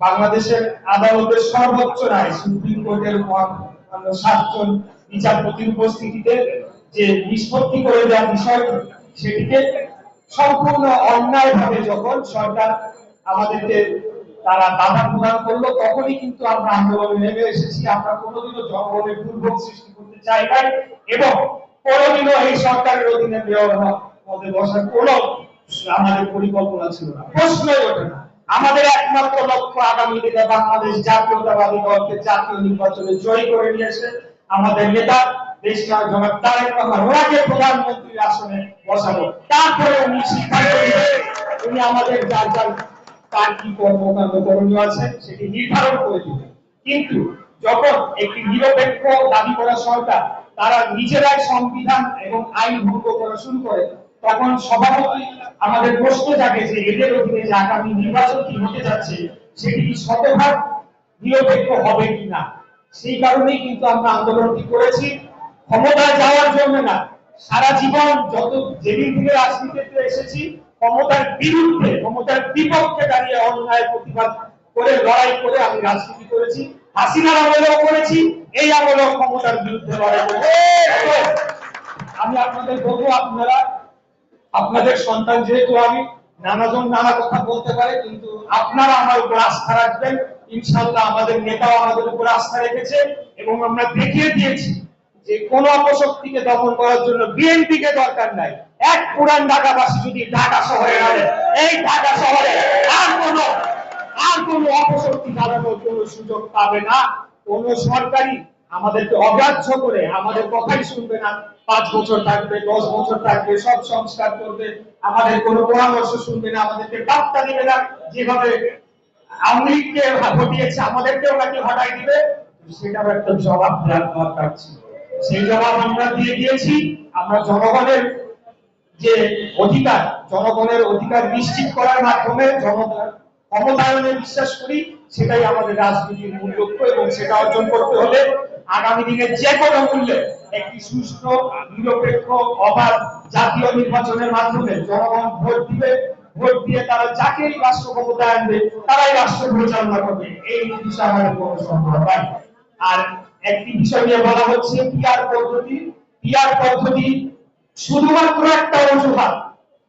বাংলাদেশের আদালতের সর্বোচ্চ রায় সুপ্রিম কোর্টের সাতজন বিচারপতির উপস্থিতিতে যে নিষ্পত্তি করে দেওয়ার বিষয়টি, সেটিকে সম্পূর্ণ অন্যায়ভাবে যখন সরকার আমাদেরকে তারা বাধা প্রদান করল, তখনই কিন্তু আমরা আন্দোলনে নেমে এসেছি। আমরা কোনোদিনও জনগণের দুর্ভোগ সৃষ্টি করতে চাই নাই এবং কোনোদিনও এই সরকারের অধীনে মেয়র পদে বসার কোনো আমাদের পরিকল্পনা ছিল না। প্রশ্নই ওঠে না। আমাদের একমাত্র লক্ষ্য আগামী দিনে বাংলাদেশ জাতীয়তাবাদী দলকে জাতীয় নির্বাচনে জয়ী করে নিয়ে এসে আমাদের নেতা তার কি আছে, সেটি নির্ধারণ করে কিন্তু যখন একটি নিরপেক্ষ দাবি করা সরকার, তারা নিজেরাই সংবিধান এবং আইন ভঙ্গ করা শুরু করে তখন সভাপতি আমাদের প্রশ্ন জাগে যে এদের অধীনে যে আগামী নির্বাচনটি হতে যাচ্ছে, সেটি কি শতভাগ নিরপেক্ষ হবে কিনা? সেই কারণেই কিন্তু আমরা আন্দোলনটি করেছি। ক্ষমতায় যাওয়ার জন্য না, সারা জীবন যত যেদিন থেকে রাজনীতিতে এসেছি, ক্ষমতার বিরুদ্ধে, ক্ষমতার বিপক্ষে দাঁড়িয়ে অন্যায় প্রতিবাদ করে, লড়াই করে আমি রাজনীতি করেছি, হাসিনার আমলেও করেছি, এই আমলেও ক্ষমতার বিরুদ্ধে লড়াই করেছি। আমি আপনাদের বলব, আপনারা আপনাদের সন্তান যেহেতু আমি, নানাজন নানা কথা বলতে পারে, কিন্তু আপনারা আমার উপর আস্থা রাখবেন। ইনশাল্লাহ আমাদের নেতাও আমাদের উপর আস্থা রেখেছে এবং আমরা দেখিয়ে দিয়েছি যে কোন অপশক্তিকে দমন করার জন্য বিএনপি কে দরকার নাই। এক পুরান ঢাকাবাসী যদি ঢাকা শহরে নামে, এই ঢাকা শহরে আর কোন আর কোন অপশক্তি দাঁড়ানোর কোন সুযোগ পাবে না। কোন সরকারি আমাদেরকে অগ্রাহ্য করে, আমাদের কথাই শুনবে না। পাঁচ বছর থাকবে, দশ বছর থাকবে, সব সংস্কার করবে। আমাদের কোনো পরামর্শ শুনবে না, আমাদেরকে বার্তা দিবে না। যেভাবে আমাদেরকেও নাকি দিবে। একটা জবাব দরকার ছিল। সেই জবাব আমরা দিয়ে দিয়েছি। আমরা জনগণের যে অধিকার, জনগণের অধিকার নিশ্চিত করার মাধ্যমে জনগণ ক্ষমতায়নে বিশ্বাস করি, সেটাই আমাদের রাজনীতির মূল লক্ষ্য এবং সেটা অর্জন করতে হলে আগামী দিনে যে কোনো মূল্যে একটি সুষ্ঠু, নিরপেক্ষ, অবাধ জাতীয় নির্বাচনের মাধ্যমে জনগণ ভোট দিবে। ভোট দিয়ে তারা যাকেই রাষ্ট্র ক্ষমতায় আনবে, তারাই রাষ্ট্র পরিচালনা করবে। এই বিষয়ে আমাদের কোনো সন্দেহ নাই। আর একটি বিষয় নিয়ে বলা হচ্ছে, পিআর পদ্ধতি। পিআর পদ্ধতি শুধুমাত্র একটা অজুহাত।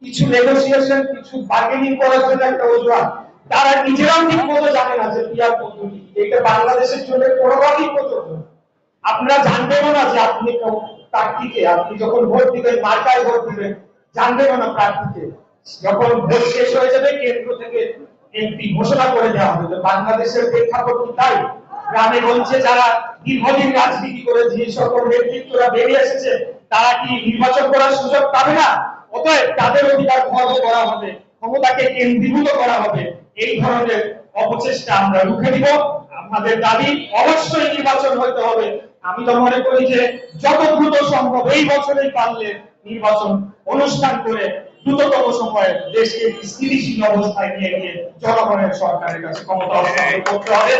কিছু নেগোসিয়েশন কিছু বার্গেনিং করার জন্য একটা অজুহাত। তারা নিজেরাও ঠিক মতো জানে না যে পিআর পদ্ধতি। এটা বাংলাদেশের জন্য কোনোভাবেই প্রযোজ্য। আপনারা জানবেনও না যে আপনি প্রার্থীকে, আপনি যখন ভোট দিবেন, মার্কায় ভোট দিবেন জানবেনও না প্রার্থীকে। যখন ভোট শেষ হয়ে যাবে, কেন্দ্র থেকে এমপি ঘোষণা করে দেওয়া হবে বাংলাদেশের প্রেক্ষাপট কি তাই গ্রামে গঞ্জে যারা দীর্ঘদিন রাজনীতি করে, যে সকল নেতৃত্বরা বেরিয়ে এসেছে, তারা কি নির্বাচন করার সুযোগ পাবে না? অতএব তাদের অধিকার খর্ব করা হবে, ক্ষমতাকে কেন্দ্রীভূত করা হবে। এই ধরনের অপচেষ্টা আমরা রুখে দিব। আমাদের দাবি, অবশ্যই নির্বাচন হবে আমি তো মনে করি যে যত দ্রুত সম্ভব এই বছরেই পারলে নির্বাচন অনুষ্ঠান করে দ্রুততম সময়ে দেশকে স্থিতিশীল অবস্থায় নিয়ে গিয়ে জনগণের সরকারের কাছে ক্ষমতা করতে হবে।